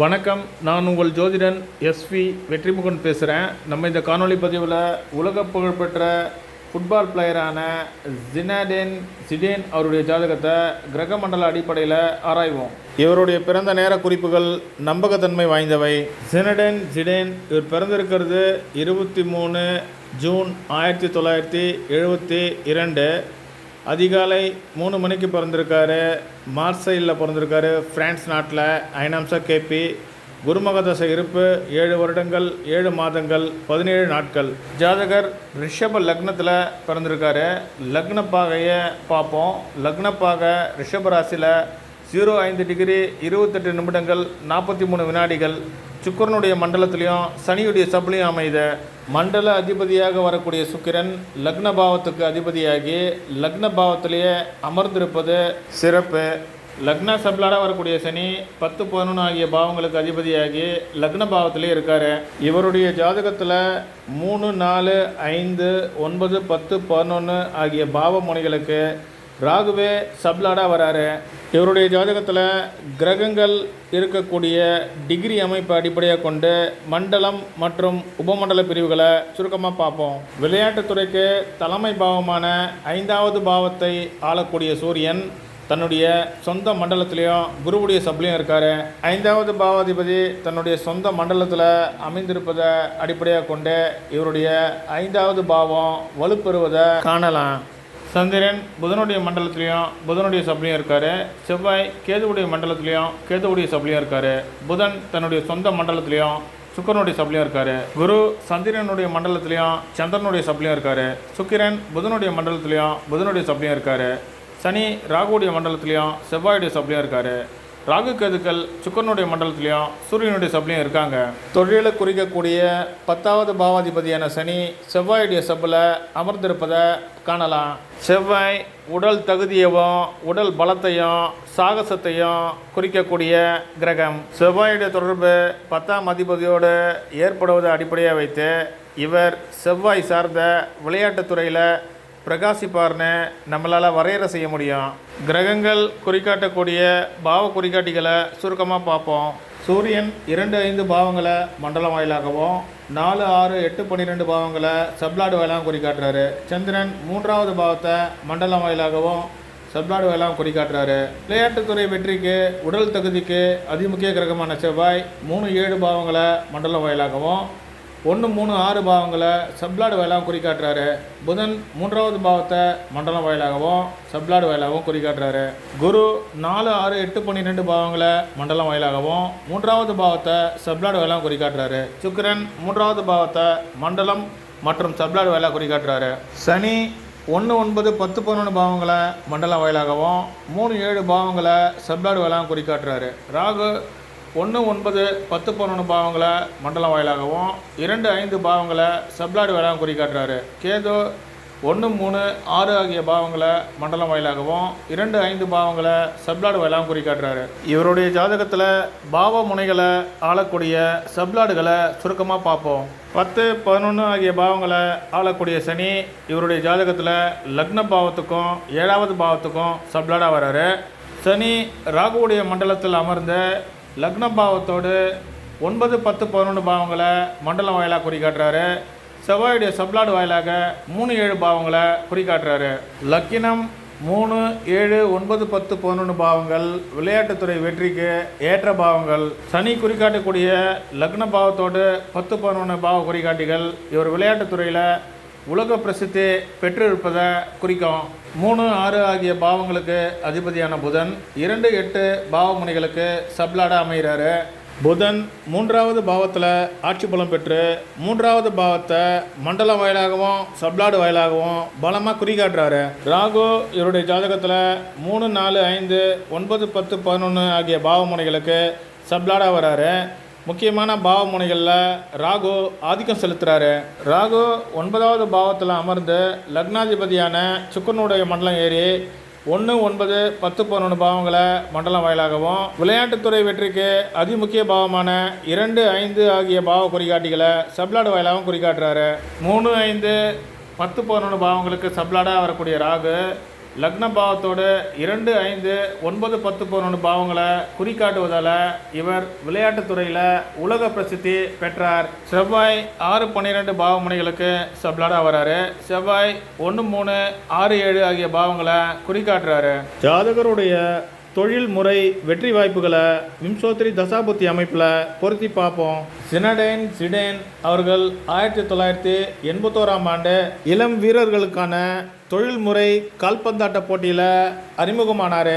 வணக்கம். நான் உங்கள் ஜோதிடன் எஸ்வி வெற்றிமுகன் பேசுகிறேன் நம்ம இந்த காணொளி பதிவில் உலக புகழ்பெற்ற ஃபுட்பால் பிளேயரான ஜினாடேன் ஜிடேன் அவருடைய ஜாதகத்தை கிரக மண்டல அடிப்படையில் ஆராய்வோம். இவருடைய பிறந்த நேர குறிப்புகள் நம்பகத்தன்மை வாய்ந்தவை. ஜினடேன் ஜிடேன் இவர் பிறந்திருக்கிறது இருபத்தி மூணு ஜூன் ஆயிரத்தி தொள்ளாயிரத்தி எழுபத்தி இரண்டு. அதிகாலை மூணு மணிக்கு பிறந்திருக்காரு. மார்சைலில் பிறந்திருக்காரு. பிரான்ஸ் நாட்டில் ஐநாம்சா கேபி குருமகதச இருப்பு ஏழு வருடங்கள் ஏழு மாதங்கள் பதினேழு நாட்கள். ஜாதகர் ரிஷப லக்னத்தில் பிறந்திருக்காரு. லக்னப்பாகையை பார்ப்போம். லக்னப்பாகை ரிஷப ராசியில் ஜீரோ ஐந்து டிகிரி இருபத்தெட்டு நிமிடங்கள் நாற்பத்தி மூணு வினாடிகள். சுக்கரனுடைய மண்டலத்திலையும் சனியுடைய சபலையும் அமைத மண்டல அதிபதியாக வரக்கூடிய சுக்கிரன் லக்ன பாவத்துக்கு அதிபதியாகி லக்ன பாவத்திலேயே அமர்ந்திருப்பது சிறப்பு. லக்ன சப்ளாட வரக்கூடிய சனி பத்து பதினொன்று ஆகிய பாவங்களுக்கு அதிபதியாகி லக்ன பாவத்திலே இருக்காரு. இவருடைய ஜாதகத்தில் மூணு நாலு ஐந்து ஒன்பது பத்து பதினொன்று ஆகிய பாவ முனைகளுக்கு ராகுவே சப்லாடாக வராரு. இவருடைய ஜாதகத்தில் கிரகங்கள் இருக்கக்கூடிய டிகிரி அமைப்பை அடிப்படையாக கொண்டு மண்டலம் மற்றும் உபமண்டல பிரிவுகளை சுருக்கமாக பார்ப்போம். விளையாட்டுத்துறைக்கு தலைமை பாவமான ஐந்தாவது பாவத்தை ஆளக்கூடிய சூரியன் தன்னுடைய சொந்த மண்டலத்திலையும் குருவுடைய சப்லையும் இருக்கார். ஐந்தாவது பாவாதிபதி தன்னுடைய சொந்த மண்டலத்தில் அமைந்திருப்பதை அடிப்படையாக கொண்டு இவருடைய ஐந்தாவது பாவம் வலுப்பெறுவதை காணலாம். சந்திரன் புதனுடைய மண்டலத்திலையும் புதனுடைய சப்ளையும் இருக்கார். செவ்வாய் கேதுவுடைய மண்டலத்துலேயும் கேதுவுடைய சப்ளையும் இருக்கார். புதன் தன்னுடைய சொந்த மண்டலத்திலையும் சுக்கரனுடைய சப்ளையும் இருக்கார். குரு சந்திரனுடைய மண்டலத்திலையும் சந்திரனுடைய சப்ளையும் இருக்கார். சுக்கிரன் புதனுடைய மண்டலத்துலேயும் புதனுடைய சப்ளையும் இருக்கார். சனி ராகுடைய மண்டலத்துலேயும் செவ்வாயுடைய சப்ளையும் இருக்கார். ராகு கேதுக்கள் சுக்கரனுடைய மண்டலத்திலையும் சூரியனுடைய சப்ளையும் இருக்காங்க. தொழிலை குறிக்கக்கூடிய பத்தாவது பாவாதிபதியான சனி செவ்வாயுடைய சப்பில் அமர்ந்திருப்பதை காணலாம். செவ்வாய் உடல் தகுதியவும் உடல் பலத்தையும் சாகசத்தையும் குறிக்கக்கூடிய கிரகம். செவ்வாயுடைய தொடர்பு பத்தாம் அதிபதியோடு ஏற்படுவதை அடிப்படையாக வைத்து இவர் செவ்வாய் சார்ந்த விளையாட்டுத் துறையில் பிரகாசிப்பார்னு நம்மளால் வரையறை செய்ய முடியும். கிரகங்கள் குறிக்காட்டக்கூடிய பாவ குறிகாட்டிகளை சுருக்கமாக பார்ப்போம். சூரியன் இரண்டு ஐந்து பாவங்களை மண்டலம் வாயிலாகவும் நாலு ஆறு எட்டு பன்னிரெண்டு பாவங்களை சப்ளாடு வாயிலாகவும் குறிக்காட்டுறாரு சந்திரன் மூன்றாவது பாவத்தை மண்டலம் வாயிலாகவும் சப்ளாடு வாயிலாகவும் குறிக்காட்டுறாரு விளையாட்டுத்துறை வெற்றிக்கு உடல் தகுதிக்கு அதிமுக்கிய கிரகமான செவ்வாய் மூணு ஏழு பாவங்களை மண்டலம் வாயிலாகவும் ஒன்று மூணு ஆறு பாவங்களை சப்ளாடு வாயிலாகவும் குறிக்காட்டுறாரு. புதன் மூன்றாவது பாவத்தை மண்டலம் வாயிலாகவும் சப்ளாடு வாயிலாகவும் குறிக்காட்டுறாரு. குரு நாலு ஆறு எட்டு பன்னிரெண்டு பாவங்களை மண்டலம் வாயிலாகவும் மூன்றாவது பாவத்தை சப்ளாடு வாயிலாகவும் குறிக்காட்டுறாரு. சுக்கிரன் மூன்றாவது பாவத்தை மண்டலம் மற்றும் சப்ளாடு வாயிலாக குறிக்காட்டுறாரு. சனி ஒன்று ஒன்பது பத்து பதினொன்று பாவங்களை மண்டலம் வாயிலாகவும் மூணு ஏழு பாவங்களை சப்ளாடு வாயிலாகவும் குறிக்காட்டுறாரு. ராகு ஒன்று ஒன்பது பத்து பன்னெண்டு பாவங்களை மண்டலம் வாயிலாகவும் இரண்டு ஐந்து பாவங்களை சப்ளாடு வாயிலாகவும் குறிக்காட்டுறாரு கேது ஒன்று மூணு ஆறு ஆகிய பாவங்களை மண்டலம் வாயிலாகவும் இரண்டு ஐந்து பாவங்களை சப்ளாடு வாயிலாகவும் குறிக்காட்டுறாரு இவருடைய ஜாதகத்தில் பாவ முனைகளை ஆளக்கூடிய சப்ளாடுகளை சுருக்கமாக பார்ப்போம். பத்து பதினொன்று ஆகிய பாவங்களை ஆளக்கூடிய சனி இவருடைய ஜாதகத்தில் லக்ன பாவத்துக்கும் ஏழாவது பாவத்துக்கும் சப்ளாடாக வராரு. சனி ராகுவுடைய மண்டலத்தில் அமர்ந்த லக்ன பாவத்தோடு ஒன்பது பத்து பதினொன்று பாவங்களை மண்டலம் வாயிலாக குறிக்காட்டுறாரு செவ்வாயுடைய சப்ளாடு வாயிலாக மூணு ஏழு பாவங்களை குறிக்காட்டுறாரு லக்கினம் மூணு ஏழு ஒன்பது பத்து பதினொன்று பாவங்கள் விளையாட்டுத்துறை வெற்றிக்கு ஏற்ற பாவங்கள். சனி குறிக்காட்டக்கூடிய லக்ன பாவத்தோடு பத்து பதினொன்று பாவ குறிகாட்டிகள் இவர் விளையாட்டுத்துறையில் உலக பிரசித்தி பெற்றிருப்பதை குறிக்கும் மூணு ஆறு ஆகிய பாவங்களுக்கு அதிபதியான புதன் இரண்டு எட்டு பாவமுனைகளுக்கு சப்லாட அமைகிறாரு. புதன் மூன்றாவது பாவத்தில் ஆட்சி பலம் பெற்று மூன்றாவது பாவத்தை மண்டலம் வாயிலாகவும் சப்ளாடு வாயிலாகவும் பலமாக குறிகாட்டுறாரு. ராகு இவருடைய ஜாதகத்தில் மூணு நாலு ஐந்து ஒன்பது பத்து பதினொன்று ஆகிய பாவமுனைகளுக்கு சப்லாடாக வராரு. முக்கியமான பாவ முனைகளில் ராகு ஆதிக்கம் செலுத்துகிறாரு ராகு ஒன்பதாவது பாவத்தில் அமர்ந்து லக்னாதிபதியான சுக்கரனுடைய மண்டலம் ஏறி ஒன்று ஒன்பது பத்து பதினொன்று பாவங்களை மண்டலம் வாயிலாகவும் விளையாட்டுத்துறை வெற்றிக்கு அதிமுக்கிய பாவமான இரண்டு ஐந்து ஆகிய பாவ குறிகாட்டிகளை சப்ளாடு வாயிலாகவும் குறிகாட்டுறாரு. மூணு ஐந்து பத்து பதினொன்று பாவங்களுக்கு சப்ளாடாக வரக்கூடிய ராகு லக்ன பாவத்தோடு இரண்டு ஐந்து ஒன்பது பத்து பதினொன்று பாவங்களை குறிக்காட்டுவதால் இவர் விளையாட்டுத் துறையில் உலக பிரசித்தி பெற்றார். செவ்வாய் ஆறு பன்னிரெண்டு பாவமனைகளுக்கு சப்ளாடாக வராரு. செவ்வாய் ஒன்று மூணு ஆறு ஏழு ஆகிய பாவங்களை குறிக்காட்டுறாரு ஜாதகருடைய தொழில் முறை வெற்றி வாய்ப்புகளை விம்சோத்ரி தசாபுத்தி அமைப்பில் பொருத்தி பார்ப்போம். சினடேன் சிடேன் அவர்கள் ஆயிரத்தி தொள்ளாயிரத்தி எண்பத்தோராம் ஆண்டு இளம் வீரர்களுக்கான தொழில்முறை கால்பந்தாட்ட போட்டியில் அறிமுகமானார்.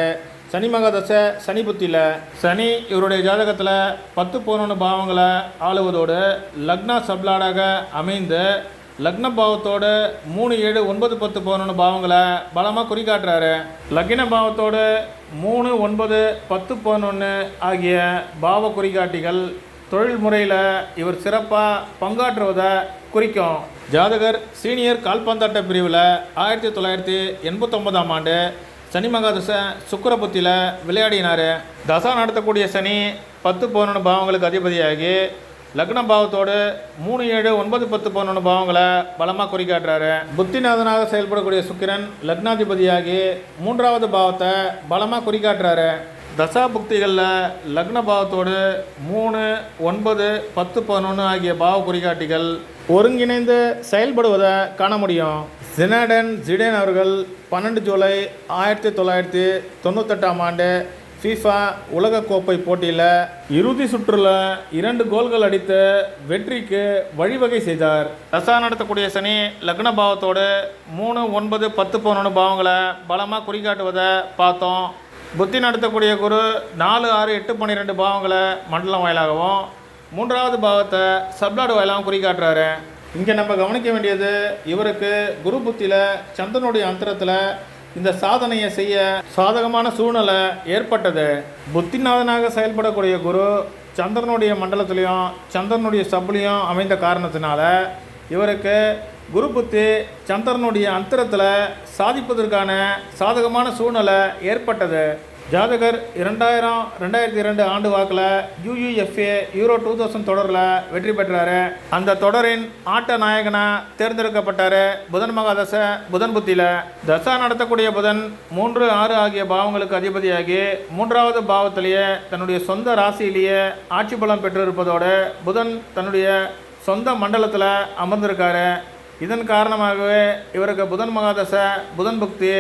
சனி மகாதசை சனி புத்தியில். சனி இவருடைய ஜாதகத்தில் பத்து பதினொன்று பாவங்களை ஆளுவதோடு லக்னா சப்லாடாக அமைந்து லக்ன பாவத்தோடு மூணு ஏழு ஒன்பது பத்து பதினொன்று பாவங்களை பலமாக குறிக்காட்டுறாரு லக்ன பாவத்தோடு மூணு ஒன்பது பத்து பதினொன்று ஆகிய பாவ குறிகாட்டிகள் தொழில் முறையில் இவர் சிறப்பாக பங்காற்றுவதை குறிக்கும். ஜாதகர் சீனியர் கால்பந்தாட்ட பிரிவில் ஆயிரத்தி தொள்ளாயிரத்தி எண்பத்தொம்பதாம் ஆண்டு சனி மகாதச சுக்கரபுத்தியில் விளையாடினார். தசா நடத்தக்கூடிய சனி பத்து பதினொன்று பாவங்களுக்கு அதிபதியாகி லக்ன பாவத்தோடு மூணு ஏழு ஒன்பது பத்து பதினொன்று பாவங்களை பலமாக குறிக்காட்டுறாரு புத்திநாதனாக செயல்படக்கூடிய சுக்கிரன் லக்னாதிபதியாகி மூன்றாவது பாவத்தை பலமாக குறிக்காட்டுறாரு தசா புக்திகளில் லக்ன பாவத்தோடு மூணு ஒன்பது பத்து பதினொன்று ஆகிய பாவ குறிகாட்டிகள் ஒருங்கிணைந்து செயல்படுவதை காண முடியும். ஜினடன் ஜிடேன் அவர்கள் பன்னெண்டு ஜூலை ஆயிரத்தி தொள்ளாயிரத்தி தொண்ணூத்தெட்டாம் ஆண்டு ஃபீஃபா உலகக்கோப்பை போட்டியில் இறுதி சுற்றுல இரண்டு கோல்கள் அடித்து வெற்றிக்கு வழிவகை செய்தார். தசா நடத்தக்கூடிய சனி லக்ன பாவத்தோடு மூணு ஒன்பது பத்து பதினொன்று பாவங்களை பலமாக குறிக்காட்டுவதை பார்த்தோம். புத்தி நடத்தக்கூடிய குரு நாலு ஆறு எட்டு பன்னிரெண்டு பாவங்களை மண்டலம் வாயிலாகவும் மூன்றாவது பாவத்தை சப்ளாடு வாயிலாகவும் குறிக்காட்டுறாரு இங்கே நம்ம கவனிக்க வேண்டியது இவருக்கு குரு புத்தியில் சந்திரனுடைய அந்தரத்தில் இந்த சாதனையை செய்ய சாதகமான சூழ்நிலை ஏற்பட்டது. புத்திநாதனாக செயல்படக்கூடிய குரு சந்திரனுடைய மண்டலத்திலையும் சந்திரனுடைய சபுலையும் அமைந்த காரணத்தினால இவருக்கு குரு புத்தி சந்திரனுடைய அந்தரத்தில் சாதிப்பதற்கான சாதகமான சூழ்நிலை ஏற்பட்டது. ஜாதகர் இரண்டாயிரம் ரெண்டாயிரத்தி இரண்டு ஆண்டு வாக்கில் யூயூஎஃப்ஏ யூரோ டூ தௌசண்ட் தொடரில் வெற்றி பெற்றாரு. அந்த தொடரின் ஆட்ட நாயகனாக தேர்ந்தெடுக்கப்பட்டார் புதன் மகாதச புதன் புத்தியில் தசா நடத்தக்கூடிய புதன் மூன்று ஆறு ஆகிய பாவங்களுக்கு அதிபதியாகி மூன்றாவது பாவத்திலேயே தன்னுடைய சொந்த ராசியிலேயே ஆட்சி பலம் பெற்றிருப்பதோடு புதன் தன்னுடைய சொந்த மண்டலத்தில் அமர்ந்திருக்காரு. இதன் காரணமாகவே இவருக்கு புதன் மகாதச புதன் புக்தி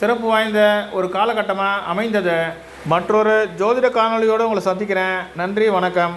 சிறப்பு வாய்ந்த ஒரு காலகட்டமாக அமைந்தது மற்றொரு ஜோதிட காணொளியோடு உங்களை சந்திக்கிறேன். நன்றி வணக்கம்.